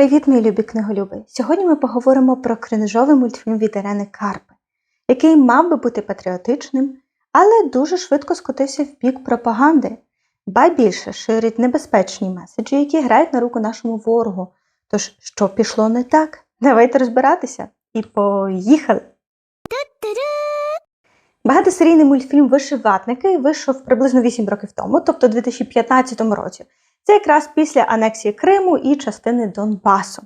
Привіт, мої любі книголюби! Сьогодні ми поговоримо про кринжовий мультфільм від Ірени Карпи, який мав би бути патріотичним, але дуже швидко скотився в бік пропаганди, ба більше ширить небезпечні меседжі, які грають на руку нашому ворогу. Тож, що пішло не так? Давайте розбиратися. І поїхали! Багатосерійний мультфільм Вишиватники вийшов приблизно 8 років тому, тобто у 2015 році. Це якраз після анексії Криму і частини Донбасу.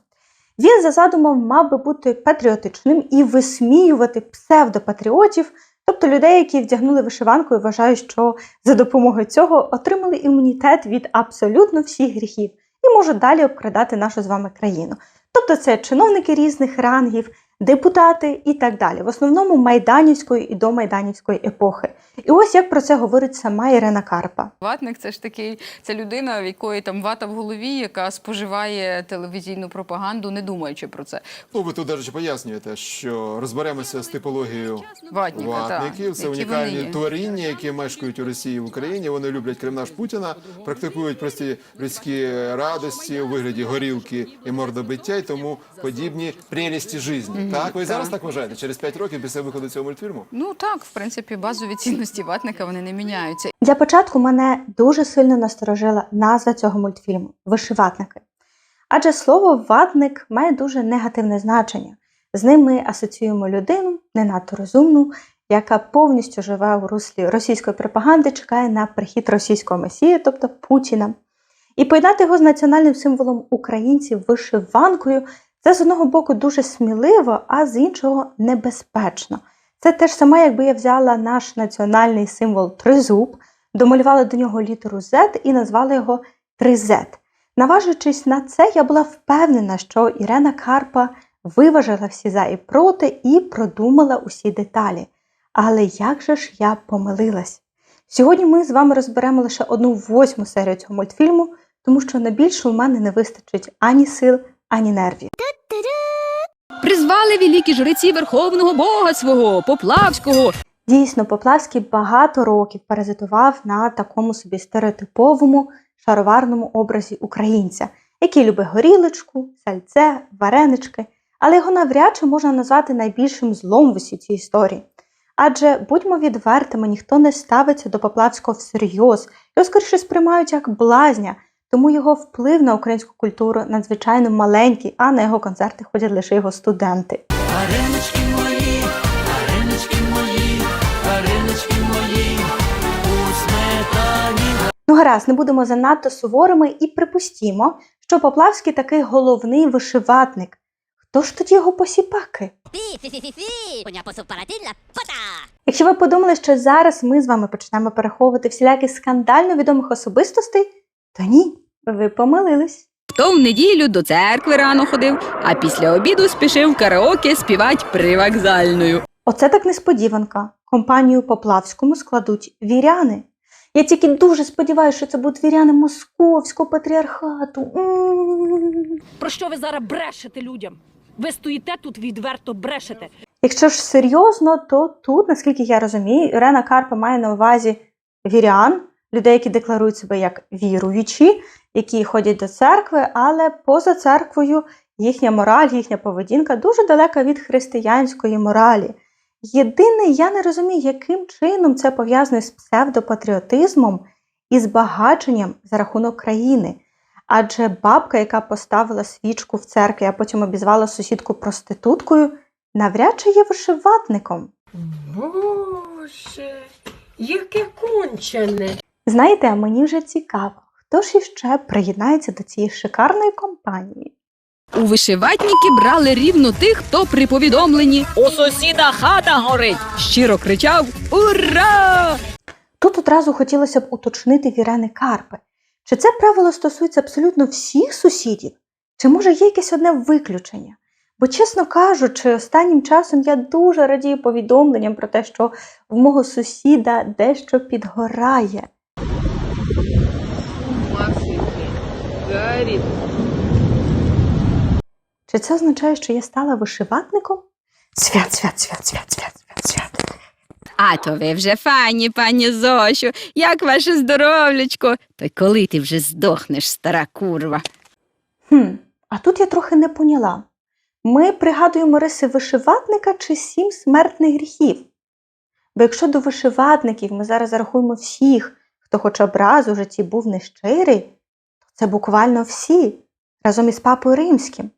Він за задумом мав би бути патріотичним і висміювати псевдопатріотів, тобто людей, які вдягнули вишиванку і вважають, що за допомогою цього отримали імунітет від абсолютно всіх гріхів і можуть далі обкрадати нашу з вами країну. Тобто це чиновники різних рангів, депутати і так далі, в основному майданівської і домайданівської епохи. І ось як про це говорить сама Ірена Карпа. Ватник це ж такий, це людина, в якої там вата в голові, яка споживає телевізійну пропаганду, не думаючи про це. Ну, ви тут, до речі, пояснюєте, що розберемося з типологією ватників. так, Це які унікальні вони є. творіння, які мешкають у Росії і в Україні. Вони люблять кремнаж Путіна, практикують прості людські радості у вигляді горілки і мордобиття, і тому подібні прелісті житті. Так, ви зараз так вважаєте? Через 5 років після виходу цього мультфільму? Ну так, в принципі, базові цінності ватника вони не міняються. Для початку мене дуже сильно насторожила назва цього мультфільму вишиватники. Адже слово ватник має дуже негативне значення. З ним ми асоціюємо людину, не надто розумну, яка повністю живе у руслі російської пропаганди, чекає на прихід російського месії, тобто Путіна. І поєднати його з національним символом українців вишиванкою це з одного боку дуже сміливо, а з іншого небезпечно. Це те ж саме, якби я взяла наш національний символ тризуб, домалювала до нього літеру Z і назвала його 3Z. Наважуючись на це, я була впевнена, що Ірена Карпа виважила всі за і проти і продумала усі деталі. Але як же ж я помилилась? Сьогодні ми з вами розберемо лише одну восьму серію цього мультфільму, тому що на більше у мене не вистачить ані сил, ані нервів. Призвали великі жреці верховного бога свого, Поплавського, Дійсно, Поплавський багато років паразитував на такому собі стереотиповому шароварному образі українця, який любить горілочку, сальце, варенички, але його навряд чи можна назвати найбільшим злом в усій цій історії. Адже, будьмо відвертими, ніхто не ставиться до Поплавського всерйоз, його скоріше сприймають як блазня, тому його вплив на українську культуру надзвичайно маленький, а на його концерти ходять лише його студенти. Варенички мої, варенички мої, варенички мої, у сметані. Ну, гаразд, не будемо занадто суворими і припустімо, що Поплавський такий головний вишиватник. Хто ж тоді його посіпаки? Фі, фі, фі, фі, фі. Коня посуп параділля, фата. Якщо ви подумали, що зараз ми з вами почнемо переховувати всілякі скандально відомих особистостей, то ні, ви помилились. хто в неділю до церкви рано ходив, а після обіду спішив караоке співать привокзальною. Оце так несподіванка. Компанію Поплавському складуть віряни. Я тільки дуже сподіваюся, що це будуть віряни московського патріархату. М. Про що ви зараз брешете людям? Ви стоїте тут відверто брешете. Якщо ж серйозно, то тут, наскільки я розумію, Ірена Карпа має на увазі вірян, людей, які декларують себе як віруючі, які ходять до церкви, але поза церквою їхня мораль, їхня поведінка дуже далека від християнської моралі. Єдине, я не розумію, яким чином це пов'язано з псевдопатріотизмом і збагаченням за рахунок країни. Адже бабка, яка поставила свічку в церкві, а потім обізвала сусідку проституткою, навряд чи є вишиватником. Боже, яке кончене. Знаєте, а мені вже цікаво, хто ж іще приєднається до цієї шикарної компанії. У вишиватники брали рівно тих, хто при повідомленні У сусіда хата горить. щиро кричав Ура! Тут одразу хотілося б уточнити в Ірени Карпи, чи це правило стосується абсолютно всіх сусідів, чи може є якесь одне виключення? Бо, чесно кажучи, останнім часом я дуже радію повідомленням про те, що в мого сусіда дещо підгорає. Чи це означає, що я стала вишиватником? Свят, свят, свят, свят, свят, свят, свят. А то ви вже фані, пані Зосю, як ваше здоровлячко? То й коли ти вже здохнеш, стара курва? Хм, А тут я трохи не поняла. Ми пригадуємо риси вишиватника чи сім смертних гріхів. Бо якщо до вишиватників ми зараз зарахуємо всіх, хто хоча б раз у житті був нещирий, це буквально всі, разом із папою римським.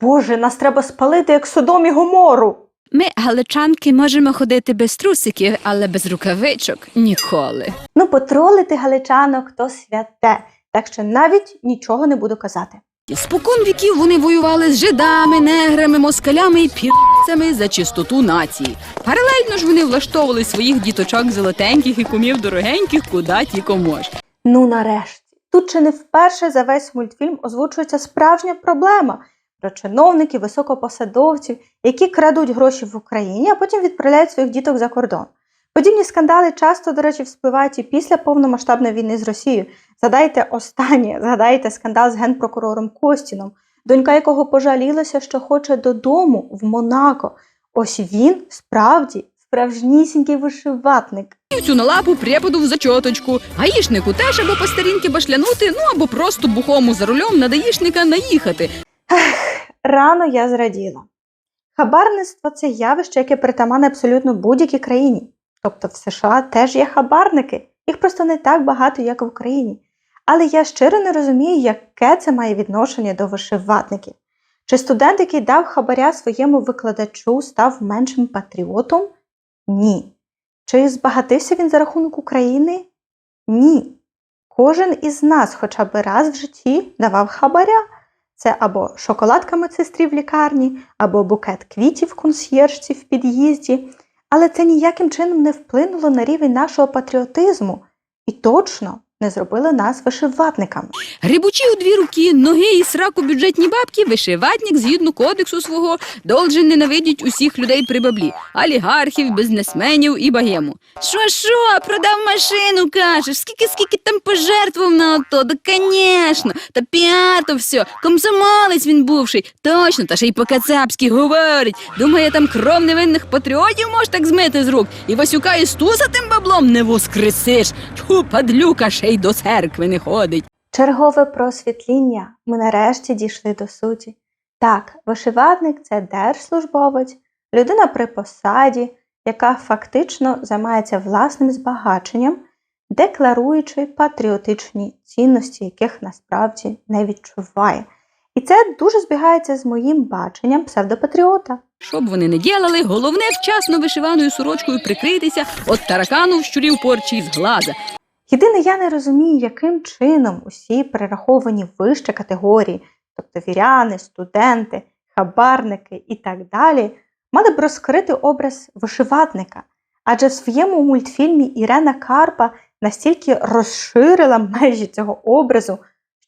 Боже, нас треба спалити, як Содом і Гомору. Ми, галичанки, можемо ходити без трусиків, але без рукавичок ніколи. Ну, потролити галичанок то святе, так що навіть нічого не буду казати. Спокон віків вони воювали з жидами, неграми, москалями і пірцями за чистоту нації. Паралельно ж вони влаштовували своїх діточок золотеньких і кумів дорогеньких, куди тільки мож. Ну, нарешті, тут чи не вперше за весь мультфільм озвучується справжня проблема про чиновників, високопосадовців, які крадуть гроші в Україні, а потім відправляють своїх діток за кордон. Подібні скандали часто, до речі, вспливають і після повномасштабної війни з Росією. Згадайте останнє, згадайте скандал з генпрокурором Костіном, донька якого пожалілася, що хоче додому в Монако. Ось він справді справжнісінький вишиватник. Цю на лапу преподу в зачоточку. Гаїшнику теж або по старінки башлянути, ну або просто бухому за рулем на даїшника наїхати. Рано я зраділа. Хабарництво це явище, яке притаманне абсолютно будь-якій країні. Тобто в США теж є хабарники, їх просто не так багато, як в Україні. Але я щиро не розумію, яке це має відношення до вишиватників. Чи студент, який дав хабаря своєму викладачу, став меншим патріотом? Ні. Чи збагатився він за рахунок України? Ні. Кожен із нас хоча б раз в житті давав хабаря. Це або шоколадка медсестрі в лікарні, або букет квітів консьєржці в під'їзді. Але це ніяким чином не вплинуло на рівень нашого патріотизму і точно не зробило нас вишиватниками. Грибучі у дві руки, ноги і сраку бюджетні бабки, вишиватник згідно кодексу свого должен ненавидіть усіх людей при баблі, олігархів, бізнесменів і богему. Що, що, продав машину, кажеш, скільки, скільки там пожертвував на ото, да конечно, та піар то все, комсомолець він бувший, точно, та ще й по-кацапськи говорить, думає, там кров невинних патріотів може так змити з рук, і Васюка і стуса тим баблом не воскресиш, тьфу, падлюка ще й до церкви не ходить. Чергове просвітління. Ми нарешті дійшли до суті. Так, вишиватник це держслужбовець, людина при посаді, яка фактично займається власним збагаченням, декларуючи патріотичні цінності, яких насправді не відчуває. І це дуже збігається з моїм баченням псевдопатріота. Що б вони не ділали, головне вчасно вишиваною сорочкою прикритися от таракану в щурів порчі з глаза. Єдине, я не розумію, яким чином усі перераховані вище категорії, тобто віряни, студенти, хабарники і так далі, мали б розкрити образ вишиватника. Адже в своєму мультфільмі Ірена Карпа настільки розширила межі цього образу,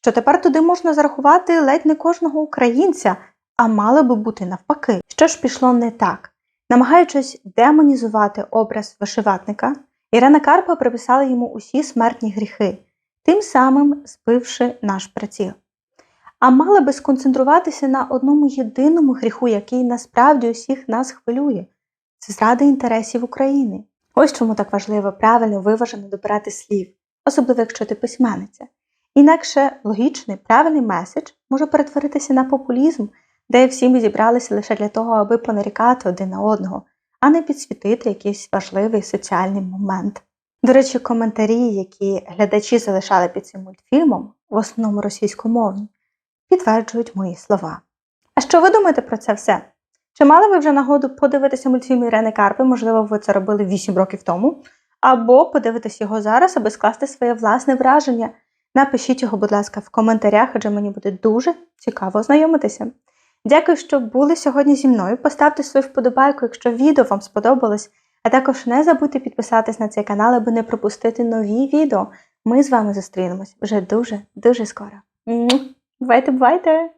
що тепер туди можна зарахувати ледь не кожного українця, а мало би бути навпаки. Що ж пішло не так? Намагаючись демонізувати образ вишиватника, Ірена Карпа приписала йому усі смертні гріхи, тим самим збивши наш приціл. А мала би сконцентруватися на одному єдиному гріху, який насправді усіх нас хвилює це зрада інтересів України. Ось чому так важливо правильно виважено добирати слів, особливо якщо ти письменниця. Інакше логічний, правильний меседж може перетворитися на популізм, де всі ми зібралися лише для того, аби понарікати один на одного, а не підсвітити якийсь важливий соціальний момент. До речі, коментарі, які глядачі залишали під цим мультфільмом, в основному російськомовні, підтверджують мої слова. А що ви думаєте про це все? Чи мали ви вже нагоду подивитися мультфільм Ірени Карпи? Можливо, ви це робили 8 років тому, або подивитися його зараз, аби скласти своє власне враження. Напишіть його, будь ласка, в коментарях, адже мені буде дуже цікаво ознайомитися. Дякую, що були сьогодні зі мною. Поставте свою вподобайку, якщо відео вам сподобалось. А також не забудьте підписатись на цей канал, аби не пропустити нові відео. Ми з вами зустрінемось вже дуже дуже скоро. Бувайте, бувайте!